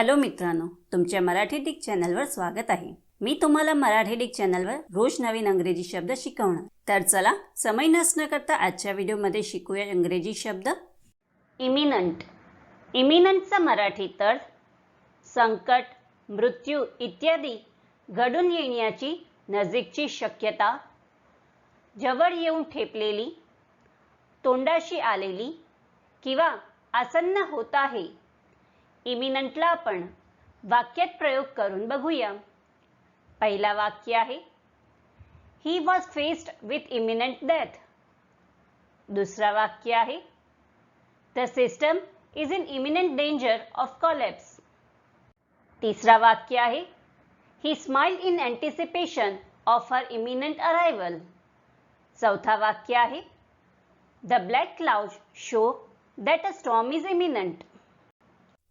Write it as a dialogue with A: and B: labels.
A: Hello मित्रांनो तुमच्या Marathi Dick चॅनलवर स्वागत आहे. मी तुम्हाला मराठी डिक चॅनलवर रोज नवीन इंग्रजी शब्द शिकवणार. तर चला समय नसणं करता आजच्या व्हिडिओमध्ये शिकूया इंग्रजी शब्द. इमिनंट इमिनंटचा मराठी तर संकट मृत्यू इत्यादी घडून येण्याची नजीकची शक्यता जवळ येऊन ठेपलेली तोंडाशी आलेली किंवा आसन्न होत आहे. इमिनंटला आपण वाक्यात प्रयोग करून बघूया. पहिला वाक्य आहे he was faced with imminent death दुसरा वाक्य आहे the system is in imminent danger of collapse तिसरा वाक्य आहे he smile in anticipation of her imminent arrival चौथा वाक्य आहे the black cloud show that a storm is imminent